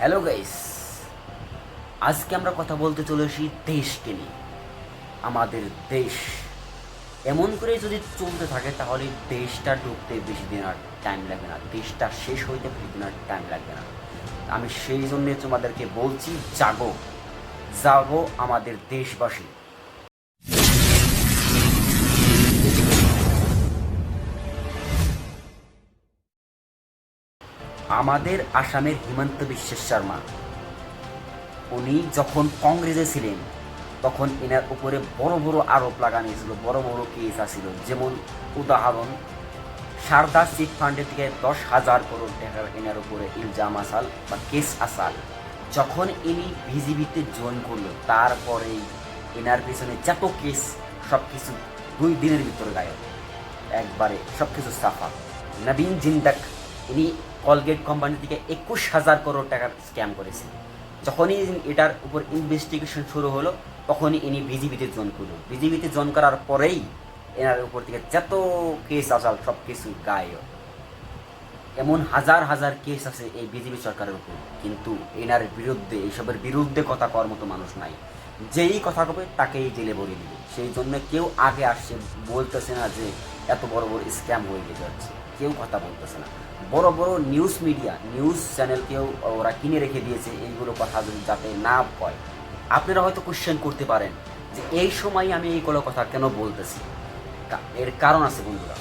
Hello guys আজকে আমরা কথা বলতে চলেছি দেশকে নিয়ে। আমাদের দেশ। এমন করে যদি চলতে থাকে, তাহলে দেশটা ঢুকতে বেশি দিন আর টাইম লাগবে না। দেশটা শেষ হইতে বেশি দিন আর টাইম লাগবে না। আমি সেই জন্যে তোমাদেরকে বলছি, জাগো। জাগো আমাদের দেশবাসী। আমাদের আসামের হিমন্ত বিশ্ব শর্মা। উনি যখন কংগ্রেসে ছিলেন, তখন এনার উপরে বড় বড় আরোপ লাগানো হয়েছিল, বড় বড় কেস আছিল যেমন উদাহরণ, সারদা চিট ফান্ডের থেকে দশ হাজার করোড় টাকার এনার উপরে ইলজাম আসাল বা কেস আসাল। যখন ইনি বিজিবিতে জয়েন করল, তারপরেই এনার পিছনে যত কেস সব কিছু দুই দিনের ভিতরে গায়ব। একবারে সব কিছু সাফা। নবীন জিন্দাক, ইনি কলগেট কোম্পানি থেকে একুশ হাজার করোড় টাকার স্ক্যাম করেছেন যখনই এটার উপর ইনভেস্টিগেশন শুরু হলো, তখনই ইনি বিজিবিতে জয়েন করল। বিজিবিতে জয়েন করার পরেই এনার উপর থেকে যত কেস আসাল, সব কিছু গায়ে এমন হাজার হাজার কেস আছে এই বিজেপি সরকারের উপর। কিন্তু এনার বিরুদ্ধে এইসবের বিরুদ্ধে কথা করার মতো মানুষ নাই। যেই কথা কবে তাকেই জেলে ভরে দিবে। সেই জন্য কেউ আগে আসছে বলতেছে না যে এত বড় বড় স্ক্যাম হয়ে গেছে। কেউ কথা বলতেছে না। বড় বড় নিউজ মিডিয়া নিউজ চ্যানেলকেও ওরা কিনে রেখে দিয়েছে এইগুলো কথা যদি যাতে না কয় আপনারা হয়তো কোশ্চেন করতে পারেন যে এই সময় আমি এইগুলো কথা কেন বলতেছি? এর কারণ আছে বন্ধুরা।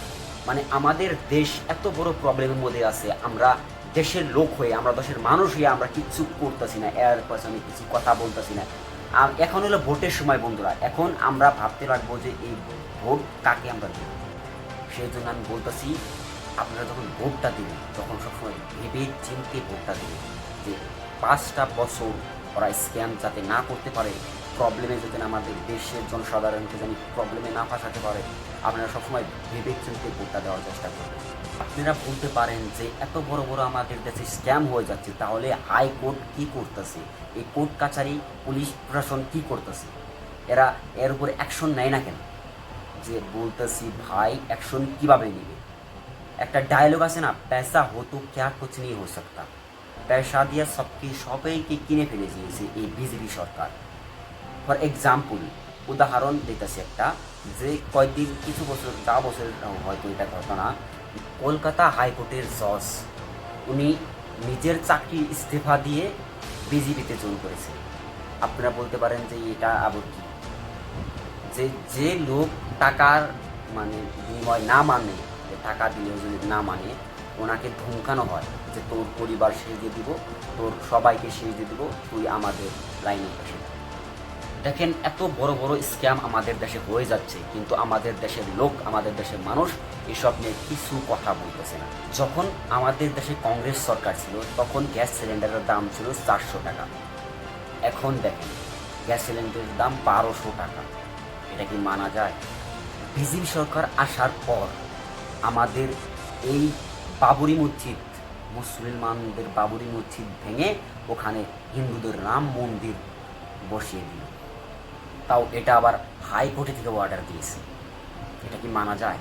মানে আমাদের দেশ এত বড় প্রবলেমের মধ্যে আছে। আমরা দেশের লোক হয়ে, আমরা দেশের মানুষ হয়ে আমরা কিচ্ছু করতেছি না। এর পাশে কিছু কথা বলতেছি না। এখন হলো ভোটের সময় বন্ধুরা। এখন আমরা ভাবতে লাগবো যে এই ভোট কাকে আমরা দেব? সেই জন্য আমি বলতেছি আপনারা যখন ভোটটা দিবেন, তখন সবসময় ভেবে চিনতে ভোটটা দিবেন যে পাঁচটা বছর ওরা স্ক্যাম যাতে না করতে পারে প্রবলেমে যাতে আমাদের দেশের জনসাধারণকে জানি প্রবলেমে না ফাঁসাতে পারে, আপনারা সবসময় ভেবে চিনতে ভোটটা দেওয়ার চেষ্টা করবেন। আপনারা বলতে পারেন যে এত বড় বড় আমাদের দেশে স্ক্যাম হয়ে যাচ্ছে, তাহলে হাইকোর্ট কি করতেছে? এই কোর্ট কাছারি পুলিশ প্রশাসন কি করতেছে? এরা এর উপর অ্যাকশন নেয় না কেন? যে বলতেছি ভাই অ্যাকশন কীভাবে নেবে? একটা ডায়লগ আছে না পয়সা হতো ক্যা কুচ নেই হো সকতা পয়সা দিয়া সবকে সবাইকে কিনে ফেলে দিয়েছে এই বিজেপি সরকার ফর এক্সাম্পল উদাহরণ দিতেছে একটা যে কয়েকদিন কিছু বছর চা বছর হয়তো এটা ঘটনা কলকাতা হাইকোর্টের জজ উনি নিজের চাকরির ইস্তফা দিয়ে বিজেপিতে জোর করেছে আপনারা বলতে পারেন যে এটা আবার কি যে যে লোক টাকার মানে বিনিময় না মানে টাকা দিলেও যদি না মানে ওনাকে ধমকানো হয় যে তোর পরিবার সেজে দিব, তোর সবাইকে সেজে দিব, তুই আমাদের লাইনে যা। দেখেন, এত বড় বড় স্ক্যাম আমাদের দেশে হয়ে যাচ্ছে, কিন্তু আমাদের দেশের লোক, আমাদের দেশের মানুষ এসব নিয়ে কিছু কথা বলতেছে না। যখন আমাদের দেশে কংগ্রেস সরকার ছিল, তখন গ্যাস সিলিন্ডারের দাম ছিল চারশো টাকা। এখন দেখেন, গ্যাস সিলিন্ডারের দাম বারোশো টাকা। এটা কি মানা যায়? বিজেপি সরকার আসার পর আমাদের এই বাবরি মসজিদ, মুসলমানদের বাবরি মসজিদ ভেঙে ওখানে হিন্দুদের রাম মন্দির বসিয়ে দিল। তাও এটা আবার হাইকোর্টে থেকে অর্ডার দিয়েছে। এটা কি মানা যায়?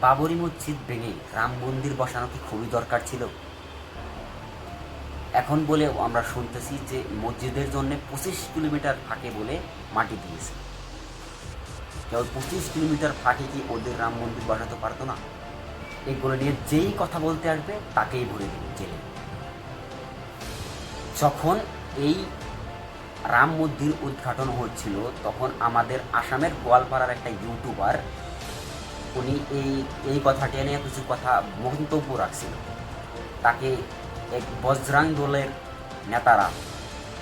বাবরি মসজিদ ভেঙে রাম মন্দির বসানো কি খুবই দরকার ছিল? এখন বলে আমরা শুনতেছি যে মসজিদের জন্য পঁচিশ কিলোমিটার ফাঁকে বলে মাটি দিয়েছে। কেউ পঁচিশ কিলোমিটার ফাঁকে কি ওদের রাম মন্দির বসাতে পারতো না? এগুলো নিয়ে যেই কথা বলতে আসবে, তাকেই ভরে দেবে জেলে। যখন এই রাম মন্দির উদ্ঘাটন হচ্ছিল, তখন আমাদের আসামের গোয়ালপাড়ার একটা ইউটিউবার, উনি এই এই কথাটি নিয়ে কিছু কথা মন্তব্য রাখছিল। তাকে এক বজরাং দলের নেতারা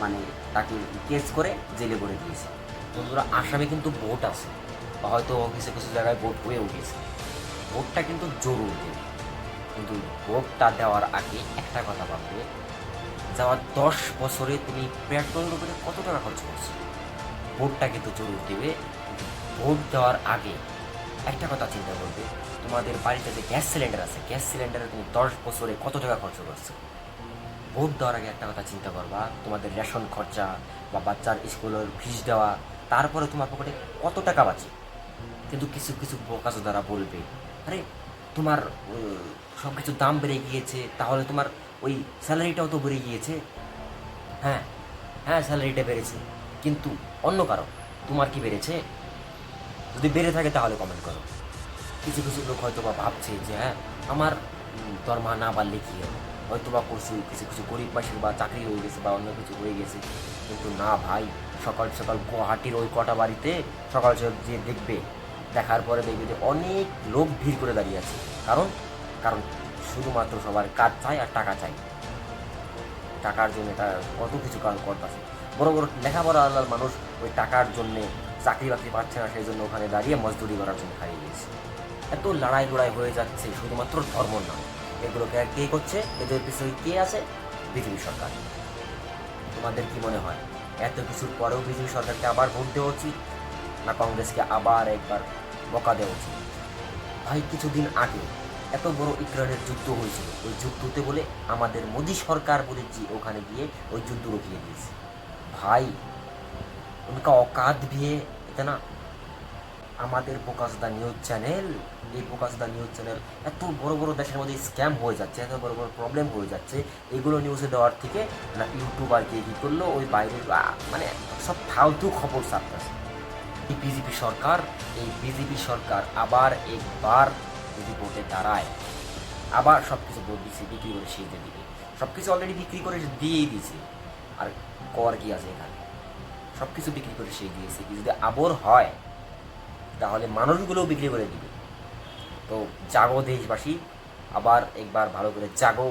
মানে তাকে কেস করে জেলে ভরে দিয়েছে। বন্ধুরা, আসামে কিন্তু ভোট আছে। হয়তো কিছু কিছু জায়গায় ভোট হয়েও গেছে। ভোটটা কিন্তু জরুরি। কিন্তু ভোটটা দেওয়ার আগে একটা কথা ভাববে যাওয়ার দশ বছরে তুমি পেট্রোলের উপরে কত টাকা খরচ করছ? ভোটটা কিন্তু জরুরি দেবে। ভোট দেওয়ার আগে একটা কথা চিন্তা করবে, তোমাদের বাড়িতে যে গ্যাস সিলিন্ডার আছে, গ্যাস সিলিন্ডারে তুমি দশ বছরে কত টাকা খরচ করছ? ভোট দেওয়ার আগে একটা কথা চিন্তা করবা, তোমাদের রেশন খরচা বা বাচ্চার স্কুলের ফিস দেওয়া, তারপরে তোমার পকেটে কত টাকা বাঁচে কিন্তু কিছু কিছু বোকাজ দ্বারা বলবে, আরে, তোমার সব কিছুর দাম বেড়ে গিয়েছে, তাহলে তোমার ওই স্যালারিটাও তো বেড়ে গিয়েছে। হ্যাঁ হ্যাঁ স্যালারিটা বেড়েছে, কিন্তু অন্য কারও, তোমার কি বেড়েছে? যদি বেড়ে থাকে তাহলে কমেন্ট করো। কিছু কিছু লোক হয়তো বা ভাবছে যে হ্যাঁ আমার দরমা না বাড়লে কী হবে? হয়তো বা কিছু কিছু গরিব মাসের বা চাকরি হয়ে গেছে বা অন্য কিছু হয়ে গেছে। কিন্তু না ভাই সকাল সকাল গুয়াহাটির ওই কটা বাড়িতে সকাল সকাল যে দেখবে, দেখার পরে দেখবে যে অনেক লোক ভিড় করে দাঁড়িয়ে আছে। কারণ কারণ শুধুমাত্র সবার কাজ চায় আর টাকা চাই। টাকার জন্য এটা কত কিছু কারণ করতেছে বড় বড় লেখাপড়া আল্লাহর মানুষ ওই টাকার জন্যে চাকরি বাকরি পাচ্ছে না, সেই জন্য ওখানে দাঁড়িয়ে মজদুরি করার জন্য হারিয়ে গেছে এত লড়াই লড়াই হয়ে যাচ্ছে, শুধুমাত্র ধর্ম না। এগুলোকে কে করছে? এদের পিছনে কে আছে? বিজেপি সরকার। তোমাদের কি মনে হয়? এত কিছুর পরেও বিজেপি সরকারকে আবার ভোট দেওয়া উচিত না কংগ্রেসকে আবার একবার বকা দেওয়া উচিত? ভাই, কিছুদিন আগে এত বড় ইউক্রেনের যুদ্ধ হয়েছিল। ওই যুদ্ধতে বলে আমাদের মোদী সরকার বলে যে ওখানে গিয়ে ওই যুদ্ধ রুকিয়ে দিয়েছে। ভাই, উনকা অকাধ ভিয়ে এটা না আমাদের বোকাসদা নিউজ চ্যানেল। এই বোকাসদা নিউজ চ্যানেল এত বড় বড় দেশের মধ্যে স্ক্যাম হয়ে যাচ্ছে, এত বড় বড় প্রবলেম হয়ে যাচ্ছে। এগুলো নিউজে দেওয়ার থেকে না ইউটিউবার কে করল, ওই বাইরের মানে সব ফালতু খবর ছাপতেছে। এই বিজেপি সরকার, এই বিজেপি সরকার আবার একবার যদি ভোটে দাঁড়ায়। আবার সব কিছু দিচ্ছে বিক্রি করে সেই দিকে সব কিছু অলরেডি বিক্রি করে দিয়েই দিয়েছে আর কর কি আছে এখানে? সব কিছু বিক্রি করে সেই দিয়েছে। যদি আবর হয় তাহলে মানুষগুলোও বিক্রি করে দিবে। তো জাগো দেশবাসী আবার একবার ভালো করে জাগো